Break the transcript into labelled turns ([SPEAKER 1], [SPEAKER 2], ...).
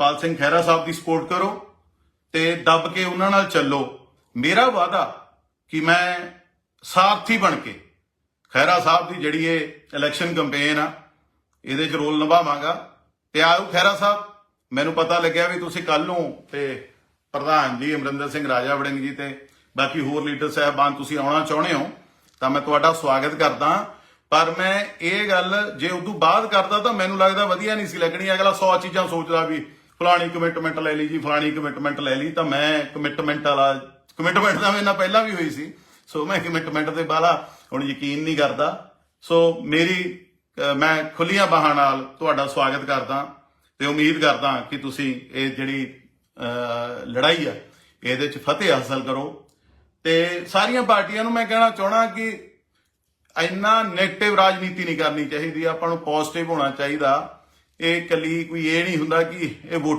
[SPEAKER 1] ਪਾਲ ਸਿੰਘ ਖਹਿਰਾ ਸਾਹਿਬ ਦੀ ਸਪੋਰਟ ਕਰੋ ਤੇ ਦੱਬ ਕੇ ਉਹਨਾਂ ਨਾਲ ਚੱਲੋ। ਮੇਰਾ ਵਾਅਦਾ ਕਿ ਮੈਂ ਸਾਥੀ ਬਣ ਕੇ ਖਹਿਰਾ ਸਾਹਿਬ ਦੀ ਜਿਹੜੀ ਇਹ ਇਲੈਕਸ਼ਨ ਕੈਂਪੇਨ ਆ, ਇਹਦੇ 'ਚ ਰੋਲ ਨਿਭਾਵਾਂਗਾ। ਤੇ ਆਓ ਖਹਿਰਾ ਸਾਹਿਬ, ਮੈਨੂੰ ਪਤਾ ਲੱਗਿਆ ਵੀ ਤੁਸੀਂ ਕੱਲ ਨੂੰ ਤੇ ਪ੍ਰਧਾਨ ਜੀ ਅਮਰਿੰਦਰ ਸਿੰਘ ਰਾਜਾ ਵੜਿੰਗ ਜੀ ਤੇ ਬਾਕੀ ਹੋਰ ਲੀਡਰ ਸਾਹਿਬਾਨ ਤੁਸੀਂ ਆਉਣਾ ਚਾਹੁੰਦੇ ਹੋ, ਤਾਂ ਮੈਂ ਤੁਹਾਡਾ ਸਵਾਗਤ ਕਰਦਾ ਪਰ ਮੈਂ ਇਹ ਗੱਲ ਜੇ ਉਦੋਂ ਬਾਅਦ ਕਰਦਾ ਤਾਂ ਮੈਨੂੰ ਲੱਗਦਾ ਵਧੀਆ ਨਹੀਂ ਸੀ ਲੱਗਣੀ। ਅਗਲਾ 100 ਚੀਜ਼ਾਂ ਸੋਚਦਾ ਵੀ ਫਲਾਣੀ ਕਮਿਟਮੈਂਟ ਲੈ ਲਈ ਜੀ, ਫਲਾਣੀ ਕਮਿਟਮੈਂਟ ਲੈ ਲਈ, ਤਾਂ ਮੈਂ ਕਮਿਟਮੈਂਟ ਵਾਲਾ ਕਮਿਟਮੈਂਟ ਤਾਂ ਮੇਰੇ ਨਾਲ ਪਹਿਲਾਂ ਵੀ ਹੋਈ ਸੀ। ਸੋ ਮੈਂ ਕਮਿਟਮੈਂਟ ਤੇ ਬਾਲਾ ਹੁਣ ਯਕੀਨ ਨਹੀਂ ਕਰਦਾ। ਸੋ ਮੇਰੀ ਮੈਂ ਖੁੱਲੀਆਂ ਬਾਹਾਂ ਨਾਲ ਤੁਹਾਡਾ ਸਵਾਗਤ ਕਰਦਾ ਤੇ ਉਮੀਦ ਕਰਦਾ ਕਿ ਤੁਸੀਂ ਇਹ ਜਿਹੜੀ ਲੜਾਈ ਆ, ਇਹਦੇ ਚ ਫਤਿਹ ਹਾਸਲ ਕਰੋ। ਤੇ ਸਾਰੀਆਂ ਪਾਰਟੀਆਂ ਨੂੰ ਮੈਂ ਕਹਿਣਾ ਚਾਹਣਾ ਕਿ ਇੰਨਾ 네ਗੇਟਿਵ ਰਾਜਨੀਤੀ ਨਹੀਂ ਕਰਨੀ ਚਾਹੀਦੀ। ਆਪਾਂ ਨੂੰ ਪੋਜ਼ਿਟਿਵ ਹੋਣਾ ਚਾਹੀਦਾ। ਇਹ ਕੱਲੀ ਕੋਈ ਇਹ ਨਹੀਂ ਹੁੰਦਾ ਕਿ ਇਹ ਵੋਟ